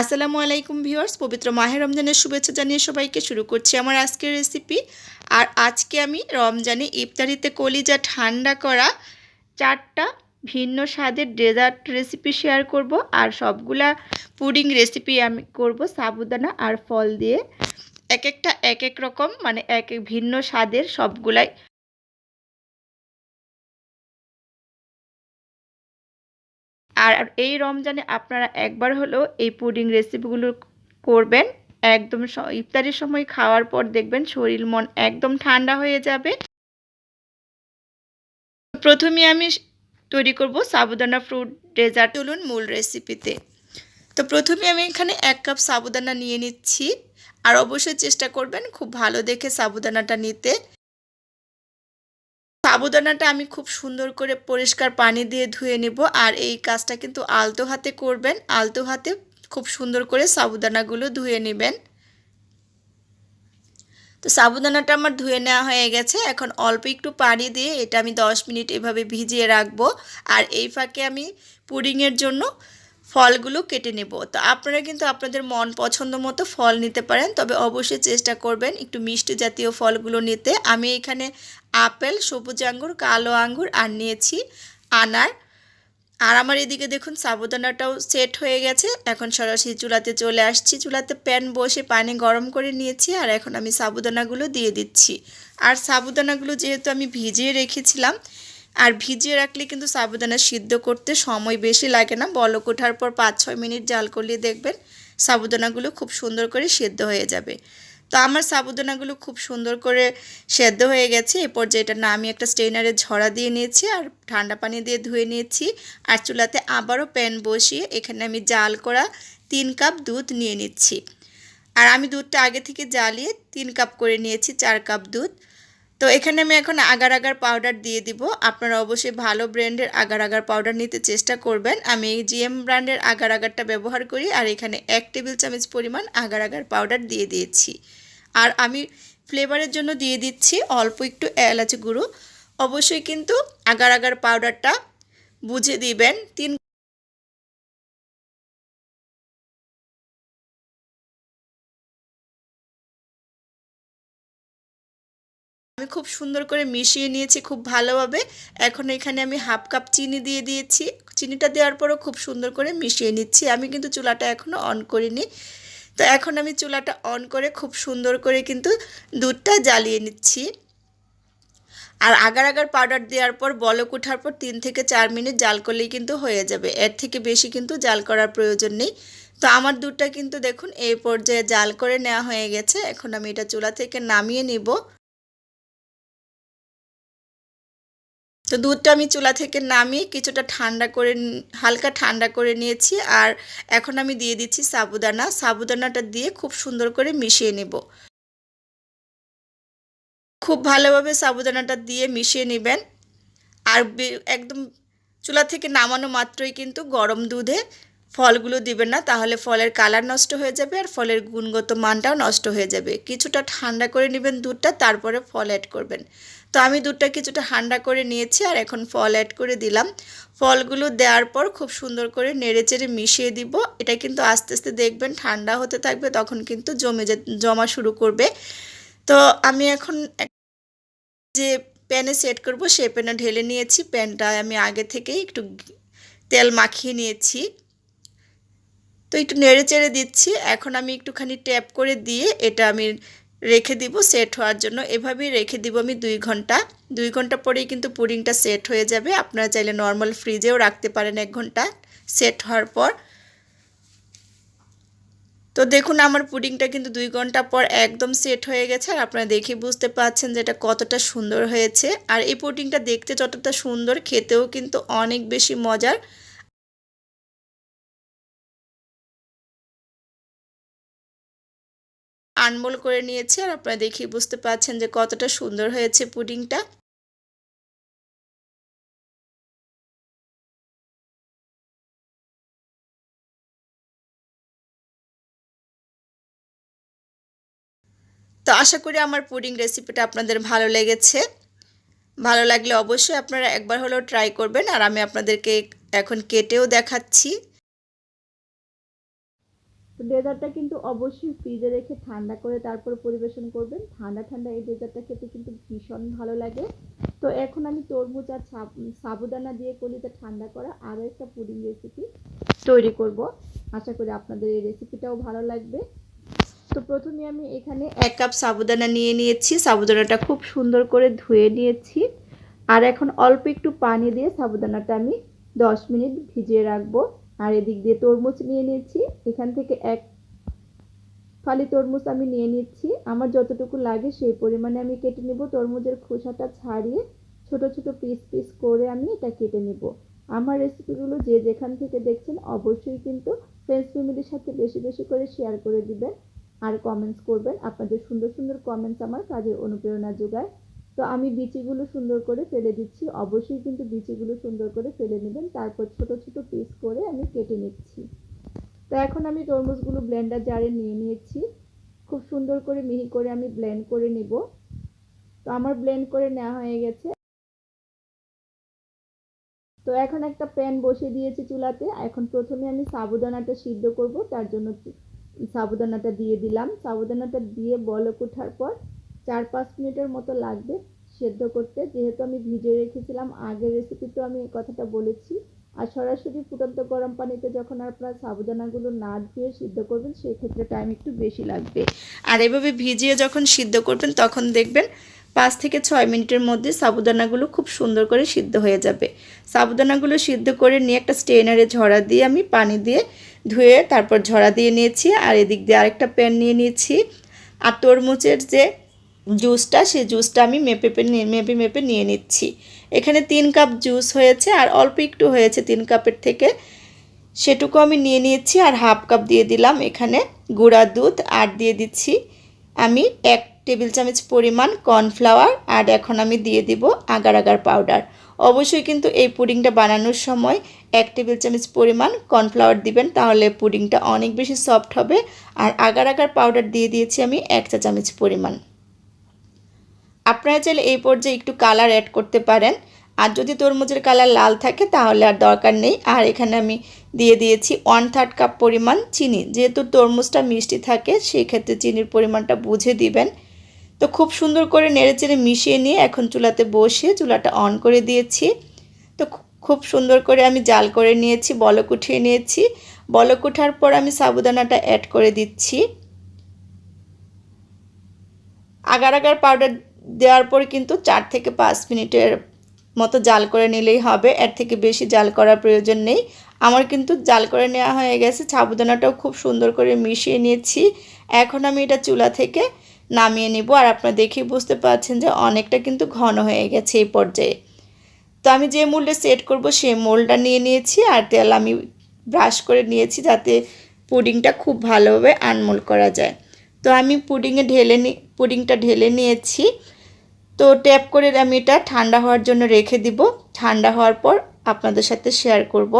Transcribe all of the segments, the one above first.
আসসালামু আলাইকুম ভিউয়ার্স, পবিত্র মাহের রমজানের শুভেচ্ছা জানিয়ে সবাইকে শুরু করছি আমার আজকের রেসিপি আর আজকে আমি রমজানে ইফতারিতে কলিজা ঠান্ডা করা চারটা ভিন্ন স্বাদের ডেজার্ট রেসিপি শেয়ার করব। আর সবগুলা পুডিং রেসিপি আমি করব সাবুদানা আর ফল দিয়ে। এক একটা এক এক রকম মানে এক এক ভিন্ন স্বাদের সবগুলাই আর এই রমজানে আপনারা একবার হলেও এই পুডিং রেসিপিগুলো করবেন। একদম ইফতারির সময় খাওয়ার পর দেখবেন শরীর মন একদম ঠান্ডা হয়ে যাবে। প্রথমে আমি তৈরি করব সাবুদানা ফ্রুট ডেজার্ট চলুন মূল রেসিপিতে তো প্রথমে আমি এখানে এক কাপ সাবুদানা নিয়ে নিচ্ছি। আর অবশ্যই চেষ্টা করবেন খুব ভালো দেখে সাবুদানাটা নিতে। সাবুদানাটা আমি খুব সুন্দর করে পরিষ্কার পানি দিয়ে ধুয়ে নেব আর এই কাজটা কিন্তু আলতো হাতে করবেন। আলতো হাতে খুব সুন্দর করে সাবুদানাগুলো ধুয়ে নেবেন। তো সাবুদানাটা আমার ধুয়ে নেওয়া হয়ে গেছে। এখন অল্প একটু পানি দিয়ে এটা আমি 10 মিনিট এভাবে ভিজিয়ে রাখব আর এই ফাঁকে আমি পুডিংয়ের জন্য ফলগুলো কেটে নেব। তো আপনারা কিন্তু আপনাদের মন পছন্দ মতো ফল নিতে পারেন, তবে অবশ্যই চেষ্টা করবেন একটু মিষ্টি জাতীয় ফলগুলো নিতে। আমি এখানে আপেল, সবুজ আঙ্গুর, কালো আঙ্গুর আর নিয়েছি আনার। আর আমার এদিকে দেখুন, সাবুদানাটাও সেট হয়ে গেছে। এখন সরাসরি চুলাতে চলে আসছি। চুলাতে প্যান বসে পানি গরম করে নিয়েছি আর এখন আমি সাবুদানাগুলো দিয়ে দিচ্ছি। আর সাবুদানাগুলো যেহেতু আমি ভিজিয়ে রেখেছিলাম, আর ভিজিয়ে রাখলে কিন্তু সাবুদানা সিদ্ধ করতে সময় বেশি লাগে না। বলক ওঠার পর পাঁচ ছয় মিনিট জাল করলে দেখবেন সাবুদানাগুলো খুব সুন্দর করে সিদ্ধ হয়ে যাবে। তো আমার সাবুদানাগুলো খুব সুন্দর করে সেদ্ধ হয়ে গেছে। এরপর যে এটা আমি একটা স্টেইনারে ঝরা দিয়ে নিয়েছি আর ঠান্ডা পানি দিয়ে ধুয়ে নিয়েছি। আর চুলাতে আবারও প্যান বসিয়ে এখানে আমি জাল করা তিন কাপ দুধ নিয়ে নিচ্ছি। আর আমি দুধটা আগে থেকে জ্বালিয়ে তিন কাপ করে নিয়েছি, চার কাপ দুধ। তো এখানে আমি এখন আগার আগার পাউডার দিয়ে দিব। আপনারা অবশ্যই ভালো ব্র্যান্ডের আগার আগার পাউডার নিতে চেষ্টা করবেন। আমি এই জিএম ব্র্যান্ডের আগার আগারটা ব্যবহার করি আর এখানে এক টেবিল চামচ পরিমাণ আগার আগার পাউডার দিয়ে দিয়েছি। আর আমি ফ্লেভারের জন্য দিয়ে দিচ্ছি অল্প একটু এলাচ গুঁড়ো। অবশ্যই কিন্তু আগার আগার পাউডারটা বুঝে দিবেন। তিন আমি খুব সুন্দর করে মিশিয়ে নিয়েছি খুব ভালোভাবে। এখন এখানে আমি হাফ কাপ চিনি দিয়ে দিয়েছি। চিনিটা দেওয়ার পরও খুব সুন্দর করে মিশিয়ে নিচ্ছি। আমি কিন্তু চুলাটা এখনও অন করিনি। তো এখন আমি চুলাটা অন করে খুব সুন্দর করে কিন্তু দুধটা জ্বালিয়ে নিচ্ছি। আর আগার আগার পাউডার দেওয়ার পর, বলক ওঠার পর তিন থেকে চার মিনিট জাল করলেই কিন্তু হয়ে যাবে। এর থেকে বেশি কিন্তু জাল করার প্রয়োজন নেই। তো আমার দুধটা কিন্তু দেখুন এই পর্যায়ে জাল করে নেওয়া হয়ে গেছে। এখন আমি এটা চুলা থেকে নামিয়ে নিব। তো দুধটা আমি চুলা থেকে নামিয়ে কিছুটা ঠান্ডা করে হালকা ঠান্ডা করে নিয়েছি আর এখন আমি দিয়ে দিচ্ছি সাবুদানা। সাবুদানাটা দিয়ে খুব সুন্দর করে মিশিয়ে নেব। খুব ভালোভাবে সাবুদানাটা দিয়ে মিশিয়ে নেবেন। আর একদম চুলা থেকে নামানো মাত্রই কিন্তু গরম দুধে ফলগুলো দিবেন না, তাহলে ফলের কালার নষ্ট হয়ে যাবে আর ফলের গুণগত মানটাও নষ্ট হয়ে যাবে। কিছুটা ঠান্ডা করে নেবেন দুধটা, তারপরে ফল অ্যাড করবেন। তো আমি দুধটা কিছুটা ঠান্ডা করে নিয়েছি আর এখন ফল অ্যাড করে দিলাম। ফলগুলো দেওয়ার পর খুব সুন্দর করে নেড়ে চেড়ে মিশিয়ে দিব। এটা কিন্তু আস্তে আস্তে দেখবেন ঠান্ডা হতে থাকবে, তখন কিন্তু জমে জমা শুরু করবে। তো আমি এখন যে প্যানে সেট করব, সে প্যানে ঢেলে নিয়েছি। প্যানটা আমি আগে থেকেই একটু তেল মাখিয়ে নিয়েছি। তো একটু নেড়ে চেড়ে দিচ্ছি। এখন আমি একটুখানি ট্যাপ করে দিয়ে এটা আমি রেখে দিব সেট হওয়ার জন্য। এভাবেই রেখে দিব আমি দুই ঘণ্টা। দুই ঘণ্টা পরেই কিন্তু পুডিংটা সেট হয়ে যাবে। আপনারা চাইলে নর্মাল ফ্রিজেও রাখতে পারেন এক ঘণ্টা সেট হওয়ার পর। তো দেখুন, আমার পুডিংটা কিন্তু দুই ঘণ্টা পর একদম সেট হয়ে গেছে আর আপনারা দেখে বুঝতে পারছেন যে এটা কতটা সুন্দর হয়েছে। আর এই পুডিংটা দেখতে যতটা সুন্দর, খেতেও কিন্তু অনেক বেশি মজার। আনমোল করে নিয়েছি আর আপনারা দেখেই বুঝতে পারছেন যে কতটা সুন্দর হয়েছে পুডিংটা। তো আশা করি আমার পুডিং রেসিপিটা আপনাদের ভালো লেগেছে। ভালো লাগলে অবশ্যই আপনারা একবার হলেও ট্রাই করবেন আর আমি আপনাদেরকে এখন কেটেও দেখাচ্ছি। ডেজার্টটা কিন্তু অবশ্যই ফ্রিজে রেখে ঠান্ডা করে তারপর পরিবেশন করবেন। ঠান্ডা ঠান্ডা এই ডেজার্টটা খেতে কিন্তু ভীষণ ভালো লাগে। তো এখন আমি তরমুজ আর সাবুদানা দিয়ে কলিতে ঠান্ডা করা আরও একটা পুডিং রেসিপি তৈরি করব। আশা করি আপনাদের এই রেসিপিটাও ভালো লাগবে। তো প্রথমে আমি এখানে এক কাপ সাবুদানা নিয়ে নিয়েছি। সাবুদানাটা খুব সুন্দর করে ধুয়ে নিয়েছি। আর এখন অল্প একটু পানি দিয়ে সাবুদানাটা আমি দশ মিনিট ভিজিয়ে রাখব। আর এদিক দিয়ে তরমুজ নিয়ে নিয়েছি। এখান থেকে এক ফালি তরমুজ আমি নিয়ে নিচ্ছি। আমার যতটুকু লাগে সেই পরিমাণে আমি কেটে নেব। তরমুজের খোসাটা ছাড়িয়ে ছোট ছোট পিস পিস করে আমি এটা কেটে নেব। আমার রেসিপিগুলো যে যেখান থেকে দেখছেন অবশ্যই কিন্তু ফ্রেন্ডস ফ্যামিলির সাথে বেশি বেশি করে শেয়ার করে দিবেন। আর কমেন্টস করবেন। আপনাদের সুন্দর সুন্দর কমেন্টস আমার কাজের অনুপ্রেরণা যোগায়। তো আমি বিচিগুলো সুন্দর করে ফেলে দিচ্ছি। অবশ্যই কিন্তু বিচিগুলো সুন্দর করে ফেলে নেবেন। তারপর ছোট ছোট পিস করে আমি কেটে নিচ্ছি। তো এখন আমি তরমুজগুলো ব্লেন্ডার জারে নিয়ে নিয়েছি। খুব সুন্দর করে মিহি করে আমি ব্লেন্ড করে নিব। তো আমার ব্লেন্ড করে নেওয়া হয়ে গেছে। তো এখন একটা প্যান বসিয়ে দিয়েছি চুলাতে। এখন প্রথমে আমি সাবুদানাটা সিদ্ধ করব। তার জন্য সাবুদানাটা দিয়ে দিলাম। সাবুদানাটা দিয়ে বলক ওঠার পর চার পাঁচ মিনিটের মতো লাগবে সেদ্ধ করতে। যেহেতু আমি ভিজিয়ে রেখেছিলাম, আগের রেসিপিতেও আমি এই কথাটা বলেছি। আর সরাসরি ফুটন্ত গরম পানিতে যখন আপনার সাবুদানাগুলো না ধুয়ে সিদ্ধ করবেন, সেক্ষেত্রে টাইম একটু বেশি লাগবে। আর এভাবে ভিজিয়ে যখন সিদ্ধ করবেন, তখন দেখবেন পাঁচ থেকে ছয় মিনিটের মধ্যে সাবুদানাগুলো খুব সুন্দর করে সিদ্ধ হয়ে যাবে। সাবুদানাগুলো সিদ্ধ করে নিয়ে একটা স্টেনারে ঝরা দিয়ে আমি পানি দিয়ে ধুয়ে তারপর ঝরা দিয়ে নিয়েছি। আর এদিক দিয়ে আরেকটা প্যান নিয়ে নিয়েছি। আর তরমুজের যে জুসটা সেই জুসটা আমি মেপে মেপে মেপে নিয়ে নিচ্ছি। এখানে তিন কাপ জুস হয়েছে আর অল্প একটু হয়েছে তিন কাপের থেকে। সেটুকু আমি নিয়ে নিয়েছি আর হাফ কাপ দিয়ে দিলাম এখানে গুঁড়া দুধ আর দিয়ে দিচ্ছি আমি এক টেবিল চামচ পরিমাণ কর্নফ্লাওয়ার আর এখন আমি দিয়ে দিব আগার আগার পাউডার। অবশ্যই কিন্তু এই পুডিংটা বানানোর সময় এক টেবিল চামচ পরিমাণ কর্নফ্লাওয়ার দিবেন, তাহলে পুডিংটা অনেক বেশি সফট হবে। আর আগার আগার পাউডার দিয়ে দিয়েছি আমি এক চা চামচ পরিমাণ। আপনারা চাইলে এই পর্যায়ে একটু কালার অ্যাড করতে পারেন। আর যদি তরমুজের কালার লাল থাকে, তাহলে আর দরকার নেই। আর এখানে আমি দিয়ে দিয়েছি ওয়ান থার্ড কাপ পরিমাণ চিনি। যেহেতু তরমুজটা মিষ্টি থাকে সেই ক্ষেত্রে চিনির পরিমাণটা বুঝে দিবেন। তো খুব সুন্দর করে নেড়েচেড়ে মিশিয়ে নিয়ে এখন চুলাতে বসিয়ে চুলাটা অন করে দিয়েছি। তো খুব সুন্দর করে আমি জাল করে নিয়েছি, বলক উঠিয়ে নিয়েছি। বলক উঠার পর আমি সাবুদানাটা অ্যাড করে দিচ্ছি। আগার আগার পাউডার দেওয়ার পর কিন্তু চার থেকে পাঁচ মিনিটের মতো জাল করে নিলেই হবে। এর থেকে বেশি জাল করার প্রয়োজন নেই। আমার কিন্তু জাল করে নেওয়া হয়ে গেছে। সাবুদানাটাও খুব সুন্দর করে মিশিয়ে নিয়েছি। এখন আমি এটা চুলা থেকে নামিয়ে নিব। আর আপনারা দেখেই বুঝতে পারছেন যে অনেকটা কিন্তু ঘন হয়ে গেছে এই পর্যায়ে। তো আমি যে মোল্ডে সেট করব সেই মোল্ডটা নিয়ে নিয়েছি আর তেল আমি ব্রাশ করে নিয়েছি যাতে পুডিংটা খুব ভালোভাবে আনমোল করা যায়। তো আমি পুডিংয়ে ঢেলে নি পুডিংটা ঢেলে নিয়েছি। তো ট্যাপ করে আমি এটা ঠান্ডা হওয়ার জন্য রেখে দিব। ঠান্ডা হওয়ার পর আপনাদের সাথে শেয়ার করব।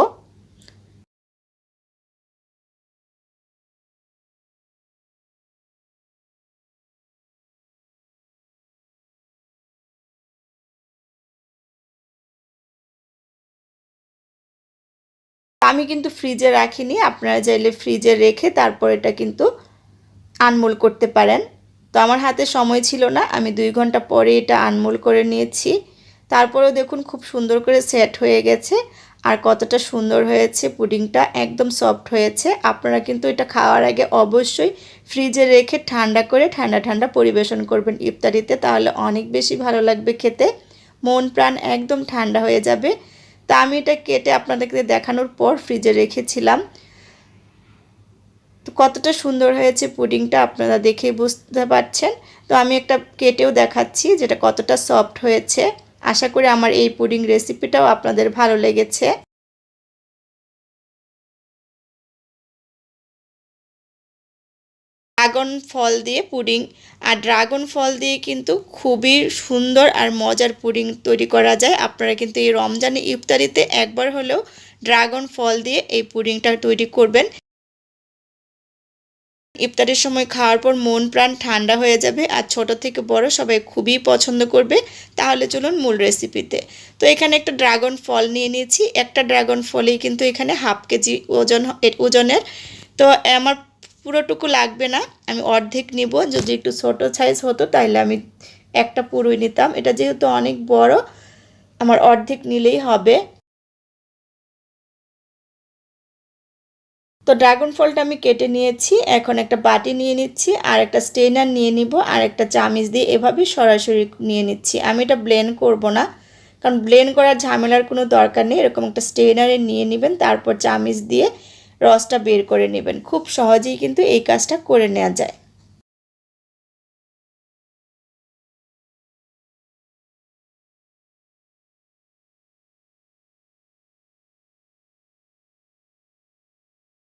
আমি কিন্তু ফ্রিজে রাখিনি, আপনারা চাইলে ফ্রিজে রেখে তারপর এটা কিন্তু আনমোল করতে পারেন। তো আমার হাতে সময় ছিল না, আমি দুই ঘণ্টা পরে এটা আনমোল করে নিয়েছি। তারপরেও দেখুন খুব সুন্দর করে সেট হয়ে গেছে, আর কতটা সুন্দর হয়েছে পুডিংটা, একদম সফট হয়েছে। আপনারা কিন্তু এটা খাওয়ার আগে অবশ্যই ফ্রিজে রেখে ঠান্ডা করে ঠান্ডা ঠান্ডা পরিবেশন করবেন ইফতারিতে, তাহলে অনেক বেশি ভালো লাগবে খেতে। মন প্রাণ একদম ঠান্ডা হয়ে যাবে। তা আমি এটা কেটে আপনাদেরকে দেখানোর পর ফ্রিজে রেখেছিলাম। তো কতটা সুন্দর হয়েছে পুডিংটা আপনারা দেখেই বুঝতে পারছেন। তো আমি একটা কেটেও দেখাচ্ছি যেটা কতটা সফট হয়েছে। আশা করি আমার এই পুডিং রেসিপিটাও আপনাদের ভালো লেগেছে। ড্রাগন ফল দিয়ে পুডিং। আর ড্রাগন ফল দিয়ে কিন্তু খুবই সুন্দর আর মজার পুডিং তৈরি করা যায়। আপনারা কিন্তু এই রমজানে ইফতারিতে একবার হলেও ড্রাগন ফল দিয়ে এই পুডিংটা তৈরি করবেন। ইফতারের সময় খাওয়ার পর মন প্রাণ ঠান্ডা হয়ে যাবে আর ছোট থেকে বড় সবাই খুবই পছন্দ করবে। তাহলে চলুন মূল রেসিপিতে তো এখানে একটা ড্রাগন ফল নিয়ে নিয়েছি। একটা ড্রাগন ফলেই কিন্তু এখানে হাফ কেজি ওজন ওজনের। তো আমার পুরোটুকু লাগবে না। আমি অর্ধেক নিব। যদি একটু ছোট সাইজ হতো তাহলে আমি একটা পুরোই নিতাম। এটা যেহেতু অনেক বড়, আমার অর্ধেক নিলেই হবে। তো ড্রাগন ফলটা আমি কেটে নিয়েছি, এখন একটা বাটি নিয়ে নিচ্ছি, আর একটা স্টেনার নিয়ে নিব, আর একটা চামিচ দিয়ে এভাবে সরাসরি নিয়ে নিচ্ছি। আমি এটা ব্লেন্ড করব না, কারণ ব্লেন্ড করার ঝামেলার কোনো দরকার নেই, এরকম একটা স্টেনারে নিয়ে নেবেন, তারপর চামিচ দিয়ে রসটা বের করে নেবেন। খুব সহজেই কিন্তু এই কাজটা করে নেওয়া যায়।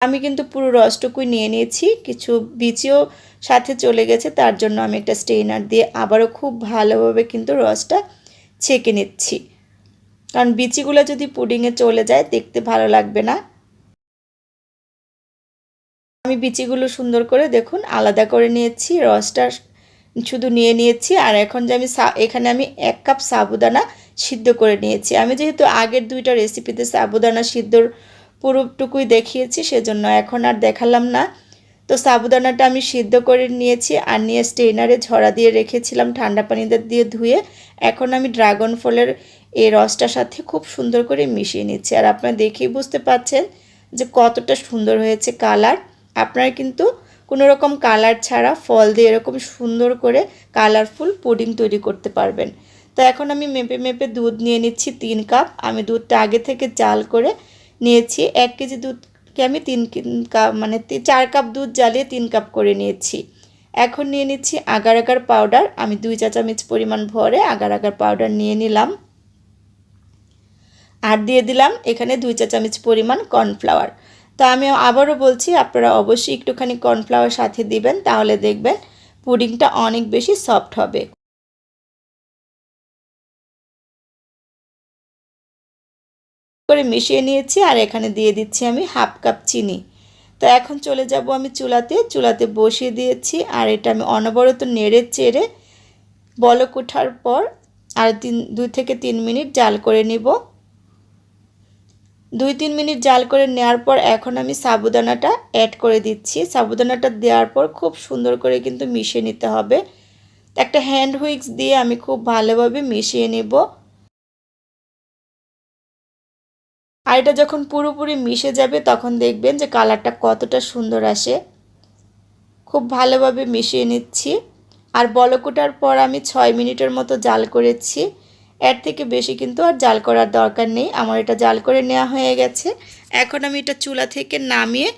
আমি কিন্তু পুরো রসটুকুই নিয়ে নিয়েছি, কিছু বিচিও সাথে চলে গেছে, তার জন্য আমি একটা স্টেইনার দিয়ে আবারও খুব ভালোভাবে কিন্তু রসটা ছেঁকে নিচ্ছি। কারণ বিচিগুলো যদি পুডিংয়ে চলে যায়, দেখতে ভালো লাগবে না। আমি বিচিগুলো সুন্দর করে দেখুন, আলাদা করে নিয়েছি, রসটা শুধু নিয়ে নিয়েছি, আর এখন যে আমি এখানে আমি এক কাপ সাবুদানা সিদ্ধ করে নিয়েছি। আমি যেহেতু আগের দুইটা রেসিপিতে সাবুদানা সিদ্ধর পুরোটুকুই দেখিয়েছি, সেজন্য এখন আর দেখালাম না। তো সাবুদানাটা আমি সিদ্ধ করে নিয়েছি, আর নিয়ে স্টেনারে ঝরা দিয়ে রেখেছিলাম ঠান্ডা পানিতে দিয়ে ধুয়ে। এখন আমি ড্রাগন ফলের এই রসটার সাথে খুব সুন্দর করে মিশিয়ে নিচ্ছি। আর আপনারা দেখেই বুঝতে পাচ্ছেন যে কতটা সুন্দর হয়েছে কালার। আপনারা কিন্তু কোনো রকম কালার ছাড়া ফল দিয়ে এরকম সুন্দর করে কালারফুল পুডিং তৈরি করতে পারবেন। তো এখন আমি মেপে মেপে দুধ নিয়ে নিচ্ছি তিন কাপ। আমি দুধটা আগে থেকে চাল করে নিয়েছি, এক কেজি দুধকে আমি তিন কাপ মানে চার কাপ দুধ জ্বালিয়ে তিন কাপ করে নিয়েছি। এখন নিয়ে নিচ্ছি আগার আগার পাউডার আমি দুই চা চামচ পরিমাণ ভরে আগার আগার পাউডার নিয়ে নিলাম। আর দিয়ে দিলাম এখানে দুই চা চামচ পরিমাণ কর্নফ্লাওয়ার তো আমি আবারও বলছি, আপনারা অবশ্যই একটুখানি কর্নফ্লাওয়ার সাথে দিবেন, তাহলে দেখবেন পুডিংটা অনেক বেশি সফট হবে। করে মিশিয়ে নিয়েছি আর এখানে দিয়ে দিচ্ছি আমি হাফ কাপ চিনি। তো এখন চলে যাব আমি চুলাতে। চুলাতে বসিয়ে দিয়েছি আর এটা আমি অনবরত নেড়ে চেড়ে বলক ওঠার পর আর তিন, দুই থেকে তিন মিনিট জাল করে নিব। দুই, তিন মিনিট জাল করে নেওয়ার পর এখন আমি সাবুদানাটা অ্যাড করে দিচ্ছি। সাবুদানাটা দেওয়ার পর খুব সুন্দর করে কিন্তু মিশিয়ে নিতে হবে। একটা হ্যান্ড হুইক্স দিয়ে আমি খুব ভালোভাবে মিশিয়ে নেব। আর এটা যখন পুরোপুরি মিশে যাবে, তখন দেখবেন যে কালারটা কতটা সুন্দর আসে। খুব ভালোভাবে মিশিয়ে নিচ্ছি। আর বলকুটার পর আমি ছয় মিনিটের মতো জাল করেছি। এর থেকে বেশি কিন্তু আর জাল করার দরকার নেই। আমার এটা জাল করে নেওয়া হয়ে গেছে। এখন আমি এটা চুলা থেকে নামিয়ে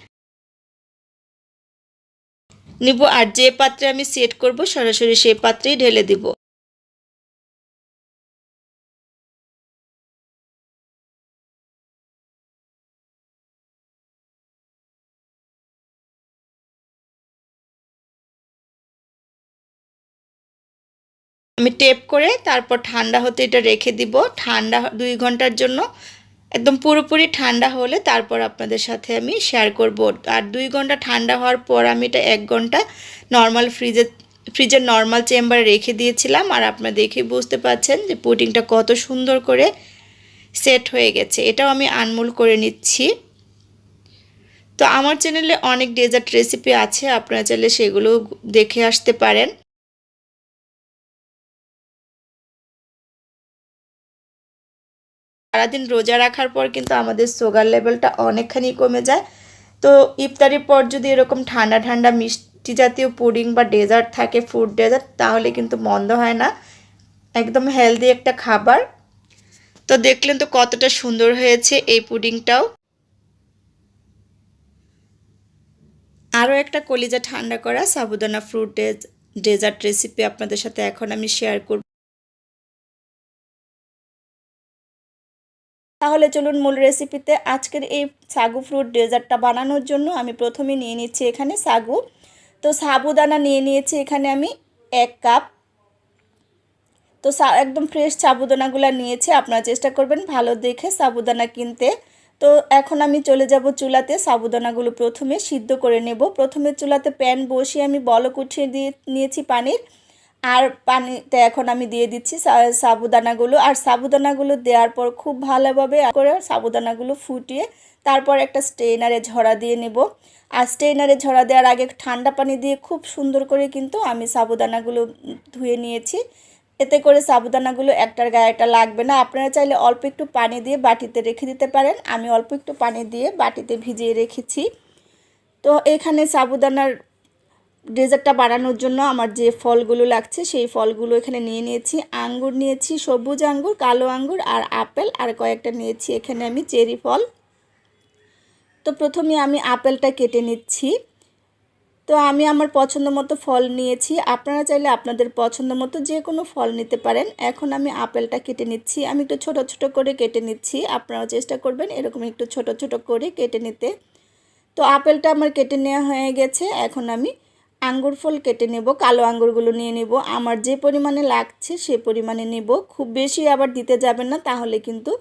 নিব। আর যে পাত্রে আমি সেট করব, সরাসরি সেই পাত্রেই ঢেলে দিব। আমি টেপ করে তারপর ঠান্ডা হতে এটা রেখে দিব। ঠান্ডা দুই ঘণ্টার জন্য। একদম পুরোপুরি ঠান্ডা হলে তারপর আপনাদের সাথে আমি শেয়ার করব। আর দুই ঘণ্টা ঠান্ডা হওয়ার পর আমি এটা এক ঘণ্টা নর্মাল ফ্রিজে ফ্রিজের নর্মাল চেম্বারে রেখে দিয়েছিলাম। আর আপনারা দেখে বুঝতে পাচ্ছেন যে পুডিংটা কত সুন্দর করে সেট হয়ে গেছে। এটাও আমি আনমোল করে নিচ্ছি। তো আমার চ্যানেলে অনেক ডেজার্ট রেসিপি আছে। আপনারা চাইলে সেগুলো দেখে আসতে পারেন। সারাদিন রোজা রাখার পর কিন্তু আমাদের সুগার লেভেলটা অনেকখানি কমে যায়। তো ইফতারির পর যদি এরকম ঠান্ডা ঠান্ডা মিষ্টি জাতীয় পুডিং বা ডেজার্ট থাকে ফুড ডেজার্ট তাহলে কিন্তু মন্দ হয় না। একদম হেলদি একটা খাবার। তো দেখলেন তো কতটা সুন্দর হয়েছে এই পুডিংটাও। আরও একটা কলিজা ঠান্ডা করা সাবুদানা ফ্রুট ডেজার্ট রেসিপি আপনাদের সাথে এখন আমি শেয়ার করব। তাহলে চলুন মূল রেসিপিতে আজকের এই সাগু ফ্রুট ডেজার্টটা বানানোর জন্য আমি প্রথমে নিয়ে নিচ্ছি এখানে সাগু। তো সাবুদানা নিয়ে নিয়েছি এখানে আমি এক কাপ তো একদম ফ্রেশ সাবুদানাগুলো নিয়েছি, আপনারা চেষ্টা করবেন ভালো দেখে সাবুদানা কিনতে। তো এখন আমি চলে যাব চুলাতে, সাবুদানাগুলো প্রথমে সিদ্ধ করে নেব। প্রথমে চুলাতে প্যান বসিয়ে আমি বলক উঠিয়ে দিয়ে নিয়েছি পানির। আর পানিতে এখন আমি দিয়ে দিচ্ছি সাবুদানাগুলো। আর সাবুদানাগুলো দেওয়ার পর খুব ভালোভাবে করে সাবুদানাগুলো ফুটিয়ে তারপর একটা স্টেইনারে ঝরা দিয়ে নেব। আর স্টেইনারে ঝরা দেওয়ার আগে ঠান্ডা পানি দিয়ে খুব সুন্দর করে কিন্তু আমি সাবুদানাগুলো ধুয়ে নিয়েছি। এতে করে সাবুদানাগুলো একটার গায়ে একটা লাগবে না। আপনারা চাইলে অল্প একটু পানি দিয়ে বাটিতে রেখে দিতে পারেন। আমি অল্প একটু পানি দিয়ে বাটিতে ভিজিয়ে রেখেছি। তো এখানে সাবুদানার ডেজার্টটা বানানোর জন্য আমার যে ফলগুলো লাগছে সেই ফলগুলো এখানে নিয়ে নিয়েছি। আঙ্গুর নিয়েছি, সবুজ আঙ্গুর, কালো আঙ্গুর আর আপেল আর কয়েকটা নিয়েছি এখানে আমি চেরি ফল। তো প্রথমে আমি আপেলটা কেটে নিচ্ছি। তো আমি আমার পছন্দ মতো ফল নিয়েছি। আপনারা চাইলে আপনাদের পছন্দ মতো যে কোনো ফল নিতে পারেন। এখন আমি আপেলটা কেটে নিচ্ছি। আমি একটু ছোট ছোট করে কেটে নিচ্ছি। আপনারাও চেষ্টা করবেন এরকম একটু ছোট ছোট করে কেটে নিতে। তো আপেলটা আমার কেটে নেওয়া হয়ে গেছে। এখন আমি আঙ্গুর ফল কেটে নেব, কালো আঙ্গুরগুলো নিয়ে নেব। আমার যে পরিমাণে লাগছে সে পরিমাণে নেব। খুব বেশি আবার দিতে যাবেন না, তাহলে কিন্তু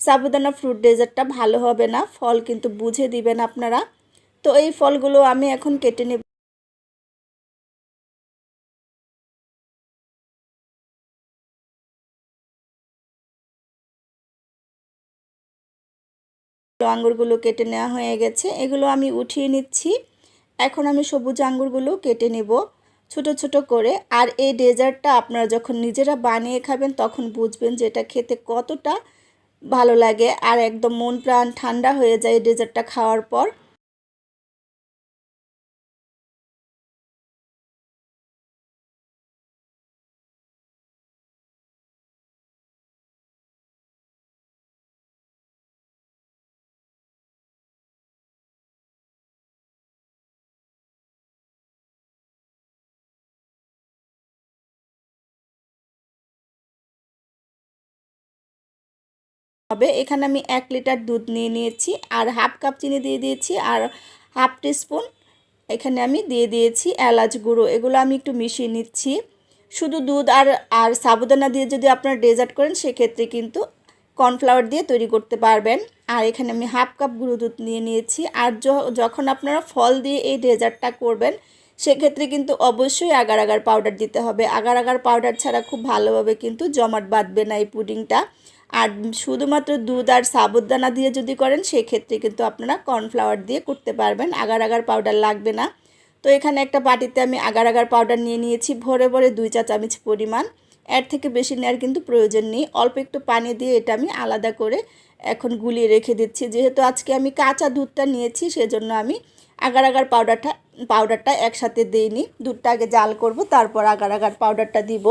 সাবুদানা ফ্রুট ডেজার্টটা ভালো হবে না। ফল কিন্তু বুঝে দিবেন আপনারা। তো এই ফলগুলো আমি এখন কেটে নেব। আঙ্গুরগুলো কেটে নেওয়া হয়ে গেছে। এগুলো আমি উঠিয়ে নিচ্ছি। এখন আমি সবুজ আঙ্গুরগুলো কেটে নেব ছোট ছোট করে। আর এই ডেজার্টটা আপনারা যখন নিজেরা বানিয়ে খাবেন তখন বুঝবেন যে এটা খেতে কতটা ভালো লাগে। আর একদম মন প্রাণ ঠান্ডা হয়ে যায় ডেজার্টটা খাওয়ার পর। হবে। এখানে আমি এক লিটার দুধ নিয়ে নিয়েছি আর হাফ কাপ চিনি দিয়ে দিয়েছি আর হাফ টিস্পুন এখানে আমি দিয়ে দিয়েছি এলাচ গুঁড়ো। এগুলো আমি একটু মিশিয়ে নিচ্ছি। শুধু দুধ আর আর সাবুদানা দিয়ে যদি আপনারা ডেজার্ট করেন, সেক্ষেত্রে কিন্তু কর্নফ্লাওয়ার দিয়ে তৈরি করতে পারবেন। আর এখানে আমি হাফ কাপ গুঁড়ো দুধ নিয়ে নিয়েছি। আর যখন আপনারা ফল দিয়ে এই ডেজার্টটা করবেন, সেক্ষেত্রে কিন্তু অবশ্যই আগার আগার পাউডার দিতে হবে। আগার আগার পাউডার ছাড়া খুব ভালোভাবে কিন্তু জমাট বাঁধবে না এই পুডিংটা। আর শুধুমাত্র দুধ আর সাবুদানা দিয়ে যদি করেন, সেক্ষেত্রে কিন্তু আপনারা কর্নফ্লাওয়ার দিয়ে করতে পারবেন। আগার আগার পাউডার লাগবে না। তো এখানে একটা বাটিতে আমি আগার আগার পাউডার নিয়ে নিয়েছি। ভরে ভরে দুই চা চামচ পরিমাণ। এর থেকে বেশি নেওয়ার কিন্তু প্রয়োজন নেই। অল্প একটু পানি দিয়ে এটা আমি আলাদা করে এখন গুলিয়ে রেখে দিচ্ছি। যেহেতু আজকে আমি কাঁচা দুধটা নিয়েছি, সেজন্য আমি আগার আগার পাউডারটা পাউডারটা একসাথে দিইনি। দুধটা আগে জাল করব, তারপর আগার আগার পাউডারটা দিব।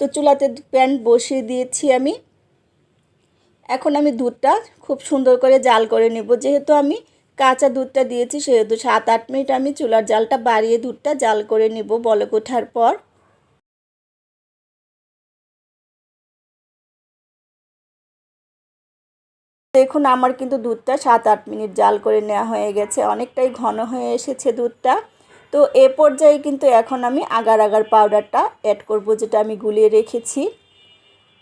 তো চুলাতে প্যান বসিয়ে দিয়েছি আমি। এখন আমি দুধটা খুব সুন্দর করে জাল করে নেব। যেহেতু আমি কাঁচা দুধটা দিয়েছি, সেহেতু সাত আট মিনিট আমি চুলার জালটা বাড়িয়ে দুধটা জাল করে নেব বলক ওঠার পর। দেখুন, আমার কিন্তু দুধটা সাত আট মিনিট জাল করে নেওয়া হয়ে গেছে। অনেকটাই ঘন হয়ে এসেছে দুধটা। তো এ পর্যায়ে কিন্তু এখন আমি আগার আগার পাউডারটা অ্যাড করব, যেটা আমি গুলিয়ে রেখেছি।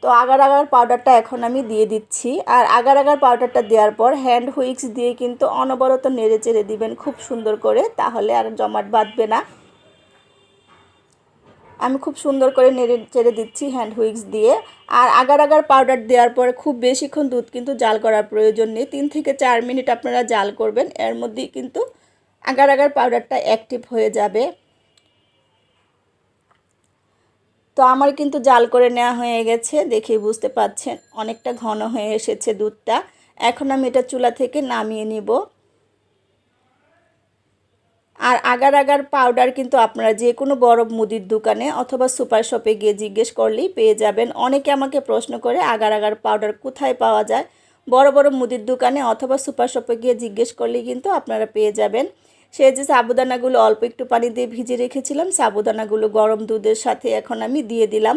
তো আগার আগার পাউডারটা এখন আমি দিয়ে দিচ্ছি। আর আগার আগার পাউডারটা দেওয়ার পর হ্যান্ড হুইক্স দিয়ে কিন্তু অনবরত নেড়ে চেড়ে দিবেন খুব সুন্দর করে, তাহলে আর জমাট বাঁধবে না। আমি খুব সুন্দর করে নেড়ে চেড়ে দিচ্ছি হ্যান্ড হুইক্স দিয়ে। আর আগার আগার পাউডার দেওয়ার পরে খুব বেশিক্ষণ দুধ কিন্তু জাল করার প্রয়োজন নেই। তিন থেকে চার মিনিট আপনারা জাল করবেন, এর মধ্যেই কিন্তু আগার আগার পাউডারটা অ্যাক্টিভ হয়ে যাবে। তো আমার কিন্তু জাল করে নেওয়া হয়ে গেছে দেখেই বুঝতে পাচ্ছেন অনেকটা ঘন হয়ে এসেছে দুধটা। এখন আমি এটা চুলা থেকে নামিয়ে নিব। আর আগার আগার পাউডার কিন্তু আপনারা যে কোনো বড় মুদির দোকানে অথবা সুপার শপে গিয়ে জিজ্ঞেস করলেই পেয়ে যাবেন। অনেকে আমাকে প্রশ্ন করে, আগার আগার পাউডার কোথায় পাওয়া যায়? বড় বড় মুদির দোকানে অথবা সুপার শপে গিয়ে জিজ্ঞেস করলেই কিন্তু আপনারা পেয়ে যাবেন। সে যে সাবুদানাগুলো অল্প একটু পানি দিয়ে ভিজে রেখেছিলাম, সাবুদানাগুলো গরম দুধের সাথে এখন আমি দিয়ে দিলাম।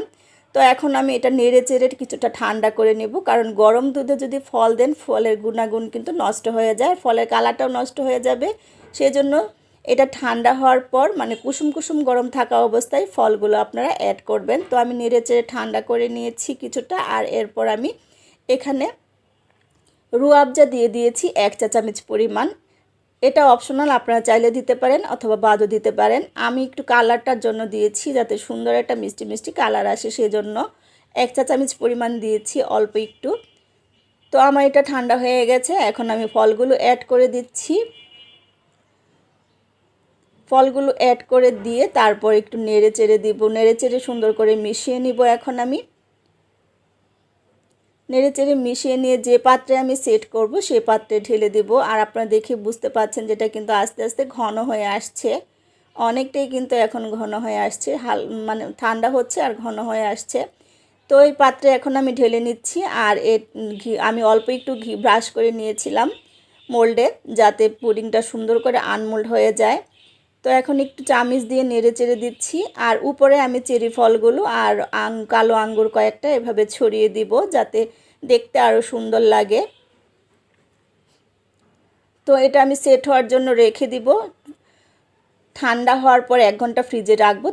তো এখন আমি এটা নেড়ে চেড়ে কিছুটা ঠান্ডা করে নেব, কারণ গরম দুধে যদি ফল দেন, ফলের গুণাগুণ কিন্তু নষ্ট হয়ে যায় ফলের কালারটাও নষ্ট হয়ে যাবে। সেজন্য এটা ঠান্ডা হওয়ার পর মানে কুসুম কুসুম গরম থাকা অবস্থায় ফলগুলো আপনারা অ্যাড করবেন। তো আমি নেড়ে চেড়ে ঠান্ডা করে নিয়েছি কিছুটা, আর এরপর আমি এখানে রুয়াবজা দিয়ে দিয়েছি এক চা চামচ পরিমাণ। এটা অপশনাল আপনারা চাইলে দিতে পারেন অথবা বাদও দিতে পারেন। আমি একটু কালারটার জন্য দিয়েছি যাতে সুন্দর একটা মিষ্টি মিষ্টি কালার আসে, সেজন্য এক চা চামচ পরিমাণ দিয়েছি, অল্প একটু। তো আমার এটা ঠান্ডা হয়ে গেছে, এখন আমি ফলগুলো অ্যাড করে দিচ্ছি। ফলগুলো অ্যাড করে দিয়ে তারপর একটু নেড়ে চেড়ে দিব, নেড়ে চেড়ে সুন্দর করে মিশিয়ে নিব এখন আমি। নেড়ে চেড়ে মিশিয়ে নিয়ে যে পাত্রে আমি সেট করব সেই পাত্রে ঢেলে দেব। আর আপনারা দেখে বুঝতে পাচ্ছেন যেটা কিন্তু আস্তে আস্তে ঘন হয়ে আসছে। অনেকটাই কিন্তু এখন ঘন হয়ে আসছে। হাল মানে ঠান্ডা হচ্ছে আর ঘন হয়ে আসছে। তো এই পাত্রে এখন আমি ঢেলে নিচ্ছি। আর এ ঘি, আমি অল্প একটু ঘি ব্রাশ করে নিয়েছিলাম মোল্ডে, যাতে পুডিংটা সুন্দর করে আনমোল্ড হয়ে যায়। তো এখন একটু চামিচ দিয়ে নেড়ে চেড়ে দিচ্ছি। আর উপরে আমি চেরি ফলগুলো আর আং, কালো আঙ্গুর কয়েকটা এভাবে ছড়িয়ে দিব, যাতে দেখতে আরও সুন্দর লাগে। তো এটা আমি সেট হওয়ার জন্য রেখে দিব। ঠান্ডা হওয়ার পর এক ঘণ্টা ফ্রিজে রাখব।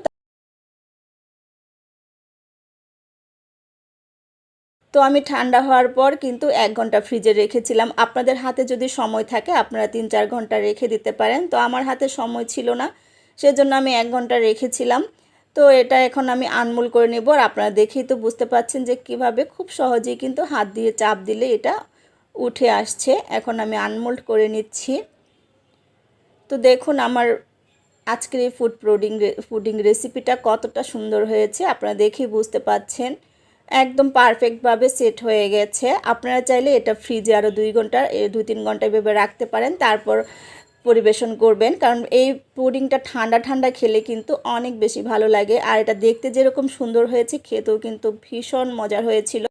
তো আমি ঠান্ডা হওয়ার পর কিন্তু এক ঘণ্টা ফ্রিজে রেখেছিলাম। আপনাদের হাতে যদি সময় থাকে, আপনারা তিন চার ঘণ্টা রেখে দিতে পারেন। তো আমার হাতে সময় ছিল না, সেজন্য আমি এক ঘণ্টা রেখেছিলাম। তো এটা এখন আমি আনমুল করে নেব আর আপনারা দেখেই তো বুঝতে পাচ্ছেন যে কীভাবে খুব সহজেই কিন্তু হাত দিয়ে চাপ দিলে এটা উঠে আসছে। এখন আমি আনমোল্ড করে নিচ্ছি। তো দেখুন আমার আজকের এই ফুড প্রোডিং ফুডিং রেসিপিটা কতটা সুন্দর হয়েছে, আপনারা দেখেই বুঝতে পাচ্ছেন। একদম পারফেক্টভাবে সেট হয়ে গেছে। আপনারা চাইলে এটা ফ্রিজে আরও দুই ঘণ্টা দুই তিন ঘণ্টা এভাবে রাখতে পারেন। তারপর পরিবেশন করবেন। কারণ এই পুডিংটা ঠান্ডা ঠান্ডা খেলে কিন্তু অনেক বেশি ভালো লাগে। আর এটা দেখতে যেরকম সুন্দর হয়েছে, খেতেও কিন্তু ভীষণ মজার হয়েছিল।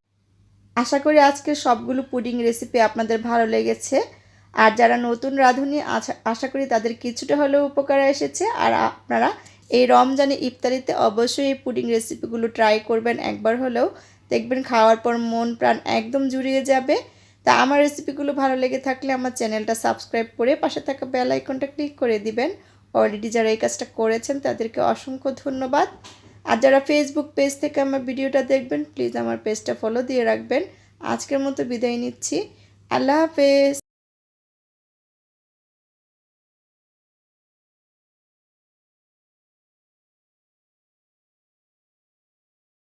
আশা করি আজকে সবগুলো পুডিং রেসিপি আপনাদের ভালো লেগেছে। আর যারা নতুন রাঁধুনি আশা করি তাদের কিছুটা হলেও উপকার এসেছে। আর আপনারা এই রমজানে ইফতারিতে অবশ্যই এই পুডিং রেসিপিগুলো ট্রাই করবেন। একবার হলেও দেখবেন খাওয়ার পর মন প্রাণ একদম জুড়িয়ে যাবে। তা আমার রেসিপিগুলো ভালো লেগে থাকলে আমার চ্যানেলটা সাবস্ক্রাইব করে পাশে থাকা বেল আইকনটা ক্লিক করে দিবেন। অলরেডি যারা এই কাজটা করেছেন, তাদেরকে অসংখ্য ধন্যবাদ। আর যারা ফেসবুক পেজ থেকে আমার ভিডিওটা দেখবেন প্লিজ আমার পেজটা ফলো দিয়ে রাখবেন। আজকের মতো বিদায় নিচ্ছি। আল্লাহ হাফেজ।